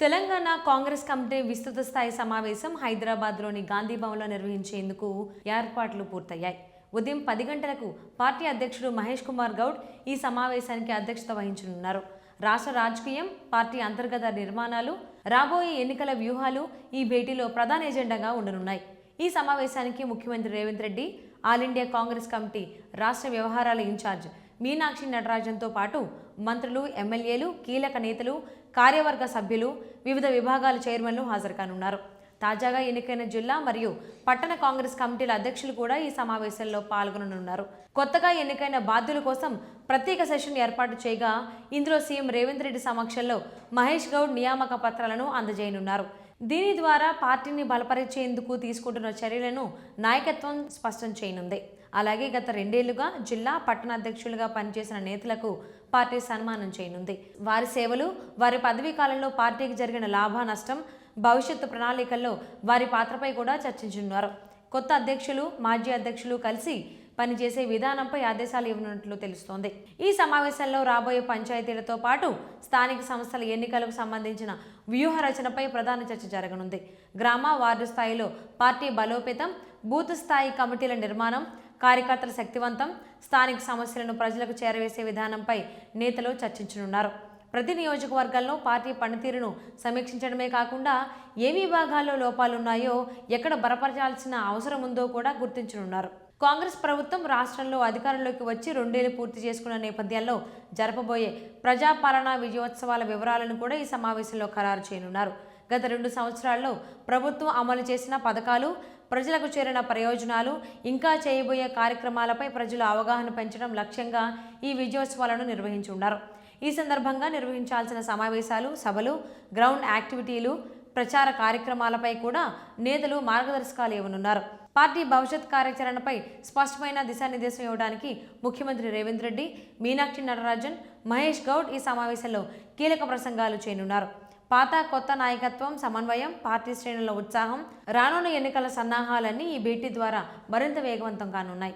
Telangana Congress committee విస్తృత స్థాయి సమావేశం హైదరాబాద్లోని గాంధీ భవన్లో నిర్వహించేందుకు ఏర్పాట్లు పూర్తయ్యాయి. ఉదయం పది గంటలకు పార్టీ అధ్యక్షుడు మహేష్ కుమార్ గౌడ్ ఈ సమావేశానికి అధ్యక్షత వహించనున్నారు. రాష్ట్ర రాజకీయం పార్టీ అంతర్గత నిర్మాణాలు రాబోయే ఎన్నికల వ్యూహాలు ఈ భేటీలో ప్రధాన ఎజెండాగా ఉండనున్నాయి. ఈ సమావేశానికి ముఖ్యమంత్రి Revanth Reddy all India Congress committee రాష్ట్ర వ్యవహారాల ఇన్ఛార్జ్ మీనాక్షి నటరాజన్తో పాటు మంత్రులు ఎమ్మెల్యేలు కీలక నేతలు కార్యవర్గ సభ్యులు వివిధ విభాగాల చైర్మన్లు హాజరు కానున్నారు తాజాగా ఎన్నికైన జిల్లా మరియు పట్టణ కాంగ్రెస్ కమిటీల అధ్యక్షులు కూడా ఈ సమావేశంలో పాల్గొననున్నారు. కొత్తగా ఎన్నికైన బాధ్యుల కోసం ప్రత్యేక సెషన్ ఏర్పాటు చేయగా ఇందులో సీఎం రేవంత్ రెడ్డి సమక్షంలో మహేష్ గౌడ్ నియామక పత్రాలను అందజేయనున్నారు. దీని ద్వారా పార్టీని బలపరిచేందుకు తీసుకుంటున్న చర్యలను నాయకత్వం స్పష్టం చేయనుంది. అలాగే గత రెండేళ్ళుగా జిల్లా పట్టణ అధ్యక్షులుగా పనిచేసిన నేతలకు పార్టీ సన్మానం చేయనుంది. వారి సేవలు వారి పదవీ కాలంలో పార్టీకి జరిగిన లాభ నష్టం భవిష్యత్తు ప్రణాళికల్లో వారి పాత్రపై కూడా చర్చించున్నారు కొత్త అధ్యక్షులు మాజీ అధ్యక్షులు కలిసి పనిచేసే విధానంపై ఆదేశాలు ఇవ్వనున్నట్లు తెలుస్తోంది. ఈ సమావేశంలో రాబోయే పంచాయతీలతో పాటు స్థానిక సంస్థల ఎన్నికలకు సంబంధించిన వ్యూహ రచనపై ప్రధాన చర్చ జరగనుంది. గ్రామ వార్డు స్థాయిలో పార్టీ బలోపేతం బూత్ స్థాయి కమిటీల నిర్మాణం కార్యకర్తల శక్తివంతం స్థానిక సమస్యలను ప్రజలకు చేరవేసే విధానంపై నేతలు చర్చించనున్నారు. ప్రతి నియోజకవర్గాల్లో పార్టీ పనితీరును సమీక్షించడమే కాకుండా ఏ విభాగాల్లో లోపాలున్నాయో ఎక్కడ బలపరచాల్సిన అవసరం ఉందో కూడా గుర్తించనున్నారు. కాంగ్రెస్ ప్రభుత్వం రాష్ట్రంలో అధికారంలోకి వచ్చి రెండేళ్ళు పూర్తి చేసుకున్న నేపథ్యంలో జరపబోయే ప్రజాపాలనా విజయోత్సవాల వివరాలను కూడా ఈ సమావేశంలో ఖరారు చేయనున్నారు. గత రెండు సంవత్సరాల్లో ప్రభుత్వం అమలు చేసిన పథకాలు ప్రజలకు చేరిన ప్రయోజనాలు ఇంకా చేయబోయే కార్యక్రమాలపై ప్రజల అవగాహన పెంచడం లక్ష్యంగా ఈ విజయోత్సవాలను నిర్వహించున్నారు ఈ సందర్భంగా నిర్వహించాల్సిన సమావేశాలు సభలు గ్రౌండ్ యాక్టివిటీలు ప్రచార కార్యక్రమాలపై కూడా నేతలు మార్గదర్శకాలు ఇవ్వనున్నారు. పార్టీ భవిష్యత్ కార్యాచరణపై స్పష్టమైన దిశానిర్దేశం ఇవ్వడానికి ముఖ్యమంత్రి రేవంత్ రెడ్డి మీనాక్షి నటరాజన్ మహేష్ గౌడ్ ఈ సమావేశంలో కీలక ప్రసంగాలు చేయనున్నారు. పాత కొత్త నాయకత్వం సమన్వయం పార్టీ శ్రేణుల ఉత్సాహం రానున్న ఎన్నికల సన్నాహాలన్నీ ఈ భేటీ ద్వారా మరింత వేగవంతం కానున్నాయి.